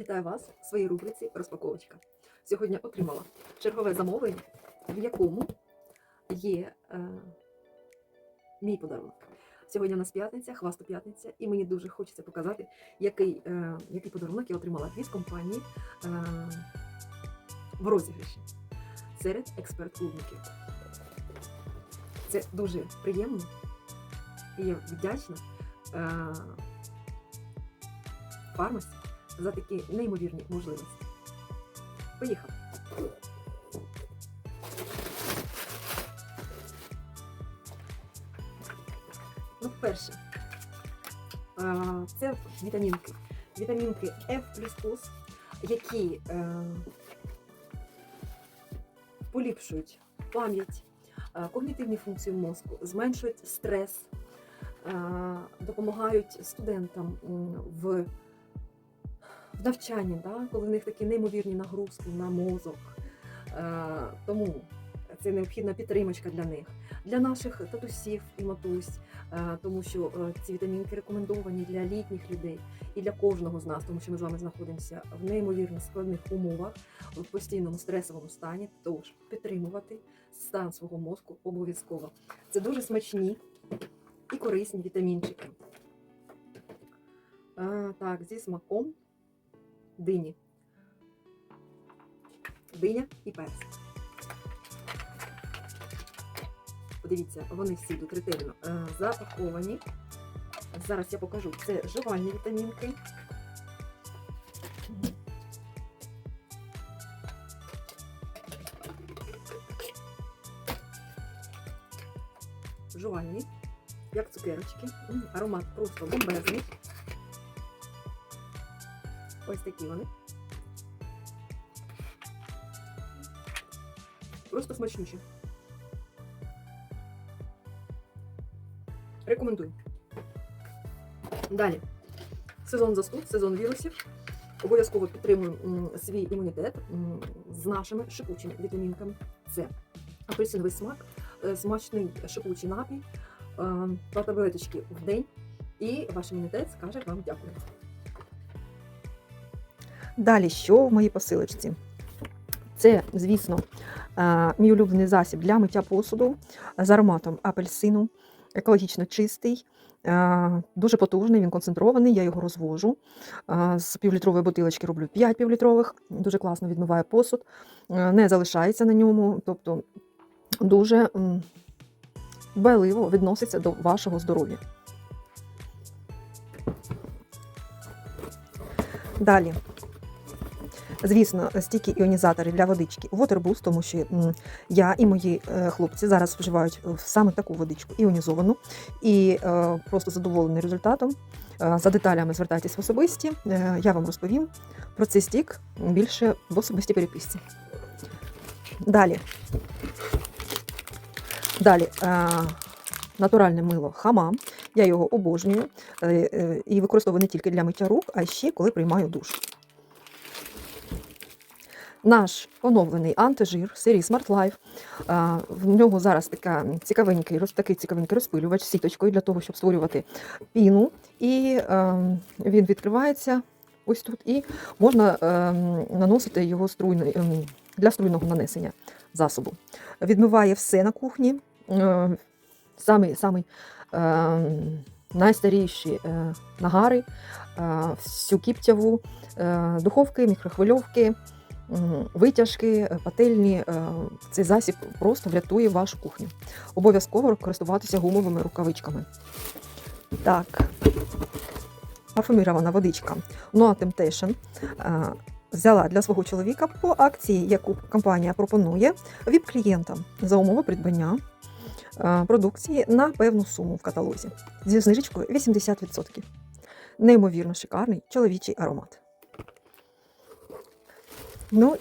Вітаю вас в своїй рубриці Розпаковочка. Сьогодні отримала чергове замовлення, в якому є е, мій подарунок. Сьогодні у нас п'ятниця, хвастоп'ятниця, і мені дуже хочеться показати, який, е, який подарунок я отримала від компанії е, в розіграші серед експерт-клубників. Це дуже приємно і я вдячна е, фармасі за такі неймовірні можливості. Поїхали! Ну, перше, це вітамінки. Вітамінки F, які е, поліпшують пам'ять, е, когнітивні функції мозку, зменшують стрес, е, допомагають студентам в в навчанні, да, коли в них такі неймовірні нагрузки на мозок. Е, тому це необхідна підтримочка для них, для наших татусів і матусь, е, тому що е, ці вітамінки рекомендовані для літніх людей і для кожного з нас, тому що ми з вами знаходимося в неймовірно складних умовах, в постійному стресовому стані. Тож підтримувати стан свого мозку обов'язково. Це дуже смачні і корисні вітамінчики. Е, так, зі смаком дині. Диня і перець. Подивіться, вони всі тут ретельно е, запаковані. Зараз я покажу. Це жувальні вітамінки. Жувальні, як цукерочки. Аромат просто бомбезний. Ось такі вони. Просто смачніші. Рекомендую. Далі. Сезон застуд, сезон вірусів. Обов'язково підтримуємо свій імунітет з нашими шипучими вітамінками. Це апельсиновий смак, е, смачний шипучий напій, е, по таблеточки в день, і ваш імунітет скаже вам дякую. Далі, що в моїй посилочці? Це, звісно, е, мій улюблений засіб для миття посуду з ароматом апельсину, екологічно чистий, е, дуже потужний, він концентрований, я його розвожу. Е, З півлітрової бутилочки роблю 5 півлітрових, дуже класно відмиває посуд, не залишається на ньому, тобто дуже м, дбайливо відноситься до вашого здоров'я. Далі. Звісно, стільки іонізаторів для водички Waterboost, тому що я і мої е, хлопці зараз вживають е, саме таку водичку іонізовану і е, просто задоволені результатом. За деталями звертайтесь в особисті. Я вам розповім про цей стік більше в особистій переписці. Далі. Далі. Натуральне мило хамам. Я його обожнюю і використовую не тільки для миття рук, а ще коли приймаю душ. Наш оновлений антижир серії Smart Life. В нього зараз така цікавенький, такий цікавенький розпилювач сіточкою для того, щоб створювати піну. І він відкривається ось тут, і можна наносити його струйно, ем, для струйного нанесення засобу. Відмиває все на кухні. Е, самий, самий е, найстаріші е, нагари, всю кіптяву, духовки, мікрохвильовки, витяжки, е, пательні. е, Цей засіб просто врятує вашу кухню. Обов'язково користуватися гумовими рукавичками. Так, парфумірована водичка Noa Temptation е, взяла для свого чоловіка по акції, яку компанія пропонує ВІП-клієнтам за умови придбання продукції на певну суму в каталозі зі знижечкою 80%. Неймовірно шикарний чоловічий аромат. Ну,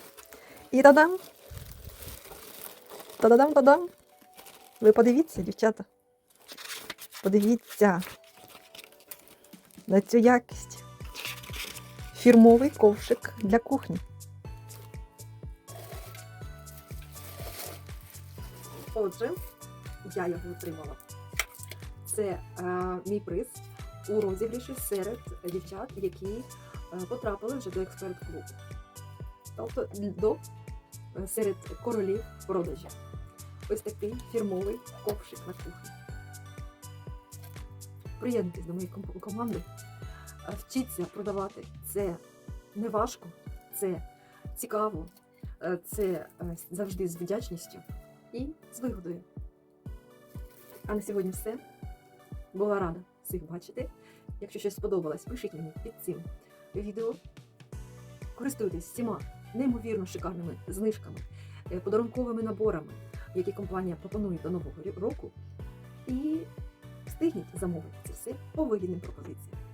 і тадам. Та-дадам, тадам. Ви подивіться, дівчата. Подивіться на цю якість. Фірмовий ковшик для кухні. Отже, я його отримала. Це е, мій приз у розіграші серед дівчат, які е, потрапили вже до експерт клубу. Тобто до е, серед королів продажів. Ось такий фірмовий ковшик на кухні. Приєднуйтесь до моєї команди. Е, Вчіться продавати. Це не важко, це цікаво, е, це завжди з вдячністю і з вигодою. А на сьогодні все. Була рада всіх бачити. Якщо щось сподобалось, пишіть мені під цим відео. Користуйтесь всіма неймовірно шикарними знижками, е, подарунковими наборами, які компанія пропонує до нового року. І встигніть замовити це все по вигідним пропозиціям.